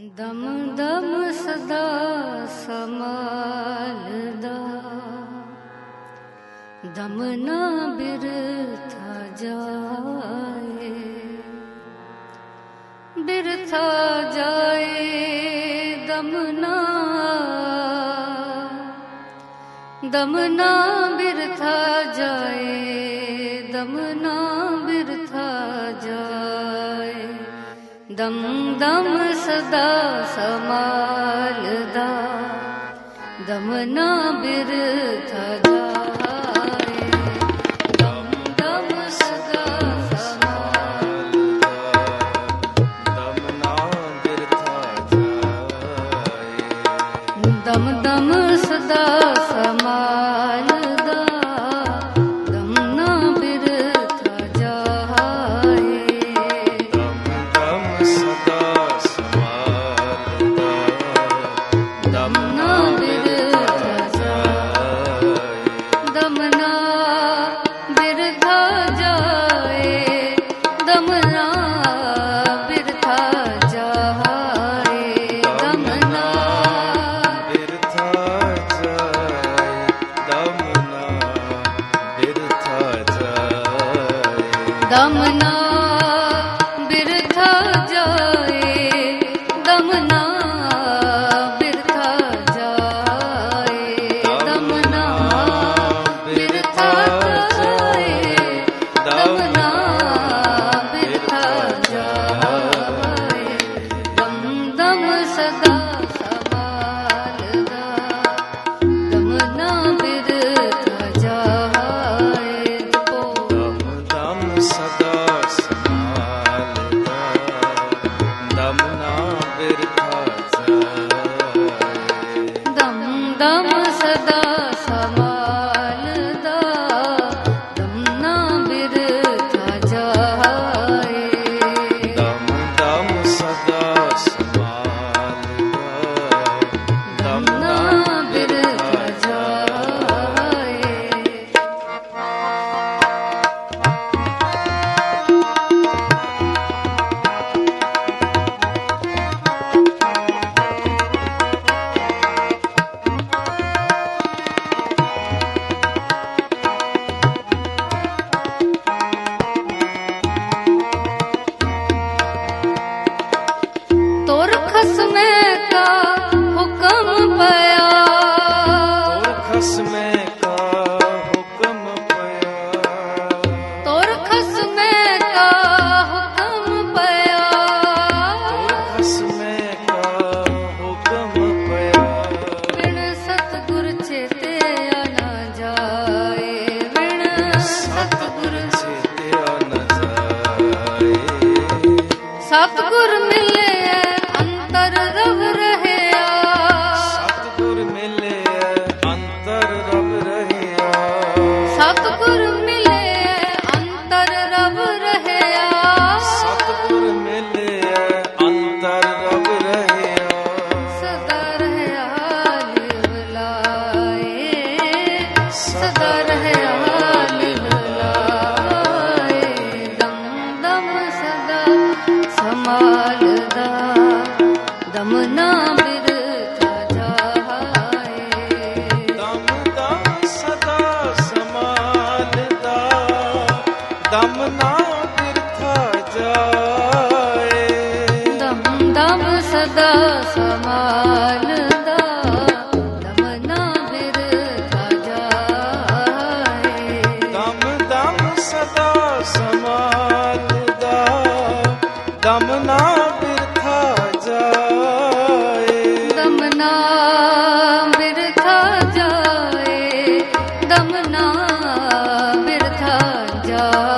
ਦਮ ਦਮ ਸਦਾ ਸਮਾਲਦਾ ਦਮ ਨਾ ਬਿਰਥਾ ਜਾਏ ਬਿਰਥਾ ਜਾਏ ਦਮ ਨਾ ਦਮ ਨਾ ਬਿਰਥਾ ਜਾਏ ਦਮ ਨਾ ਬਿਰਥਾ ਜਾਏ दम दम सदा समालदा। दमना विर कदम ना दस जा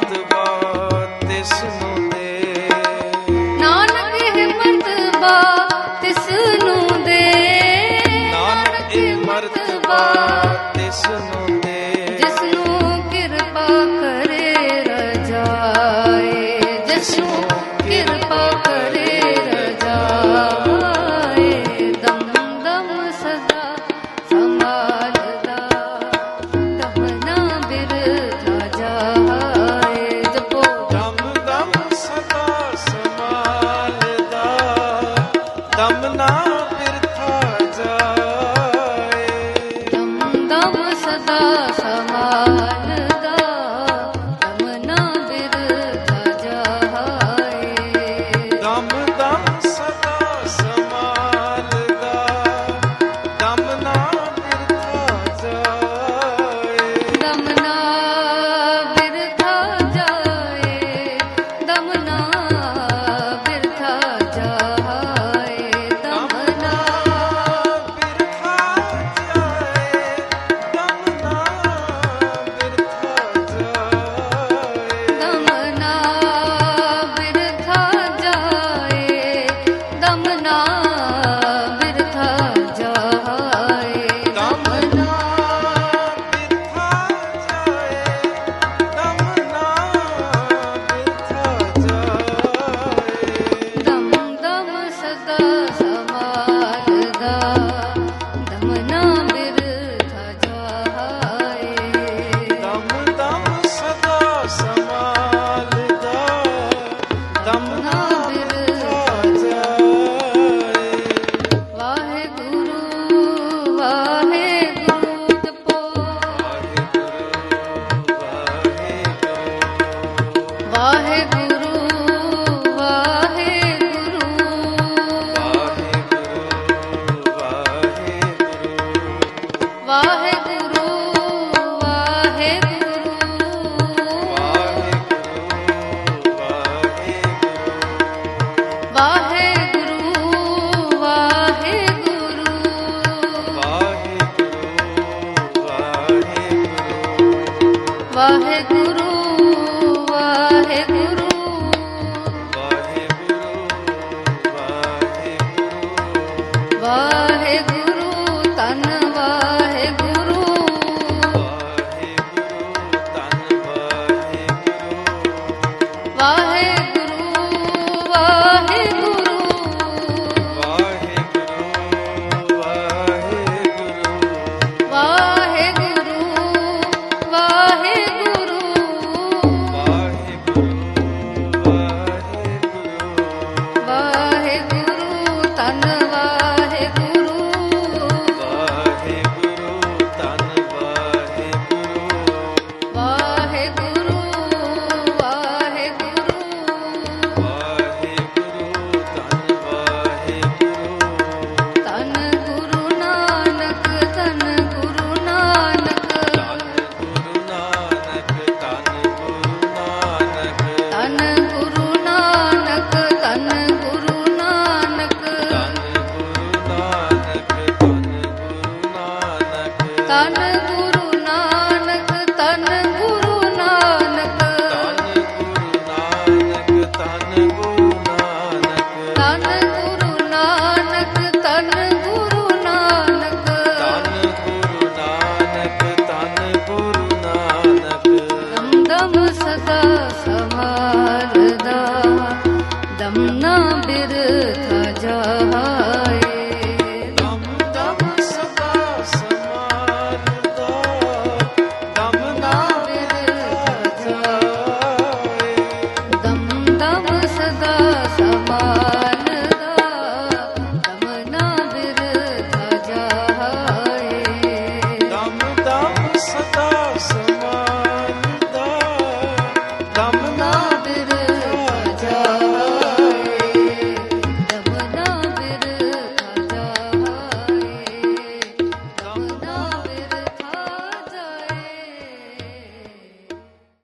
comfortable. ਤਬ ਸਦਾ ਸਮਾ वाहिगुरु ना बिरथा जाए